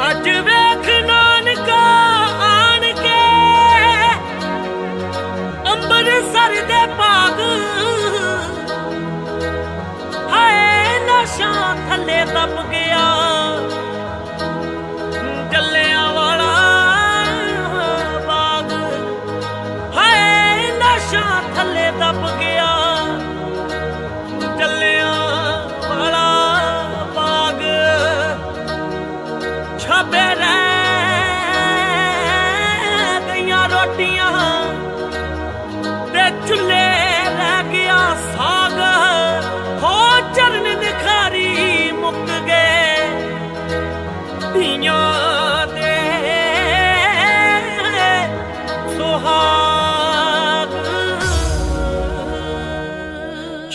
I do.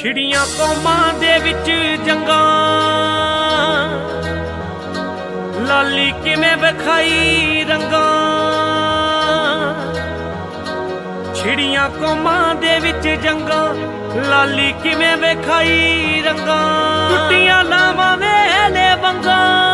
ਛਿੜੀਆਂ ਕੌਮਾਂ ਦੇ ਵਿੱਚ ਜੰਗਾਂ। ਲਾਲੀ ਕਿਵੇਂ ਵਿਖਾਈ ਰੰਗਾਂ। ਛਿੜੀਆਂ ਕੌਮਾਂ ਦੇ ਵਿੱਚ ਜੰਗਾਂ, ਲਾਲੀ ਕਿਵੇਂ ਵਿਖਾਈ ਰੰਗਾਂ। ਟੁੱਟੀਆਂ ਲਾਵਾਂ ਵੇਲੇ ਵੰਗਾਂ।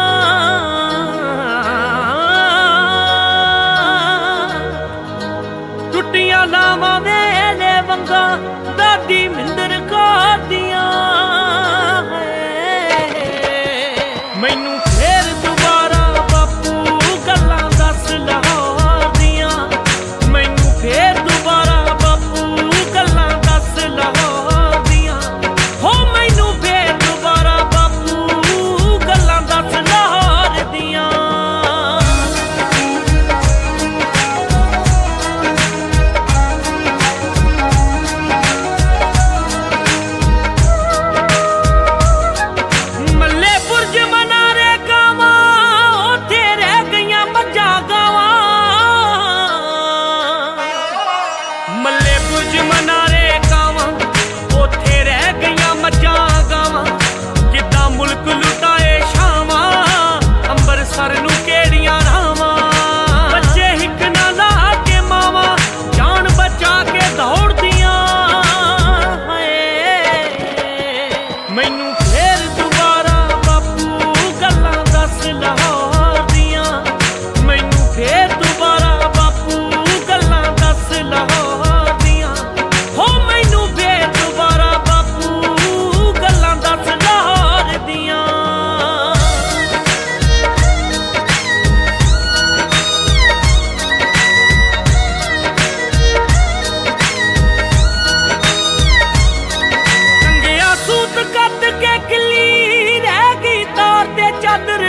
রাতের